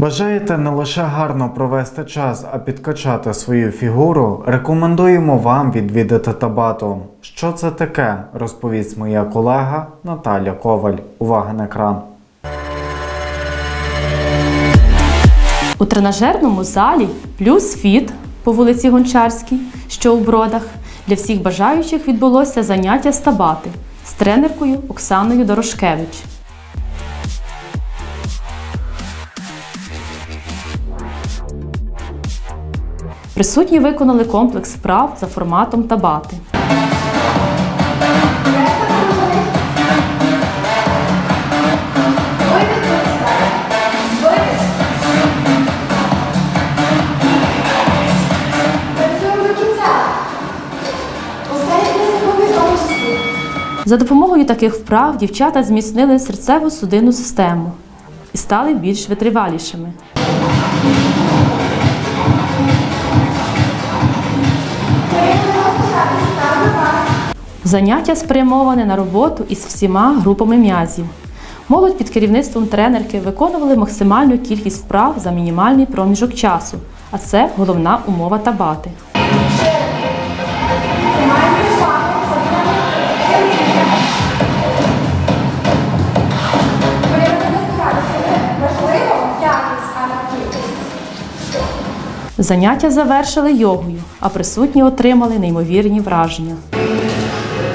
Бажаєте не лише гарно провести час, а підкачати свою фігуру? Рекомендуємо вам відвідати Табату. Що це таке, розповість моя колега Наталя Коваль. Увага на екран. У тренажерному залі плюс фіт по вулиці Гончарській, що у бродах, для всіх бажаючих відбулося заняття з табати з тренеркою Оксаною Дорошкевич. Присутні виконали комплекс вправ за форматом табати. Працюємо до кінця. Останні 10 секунд в тому числі. За допомогою таких вправ дівчата зміцнили серцево-судинну систему і стали більш витривалішими. Заняття спрямоване на роботу із всіма групами м'язів. Молодь під керівництвом тренерки виконували максимальну кількість вправ за мінімальний проміжок часу, а це головна умова табати. Заняття завершили йогою, а присутні отримали неймовірні враження.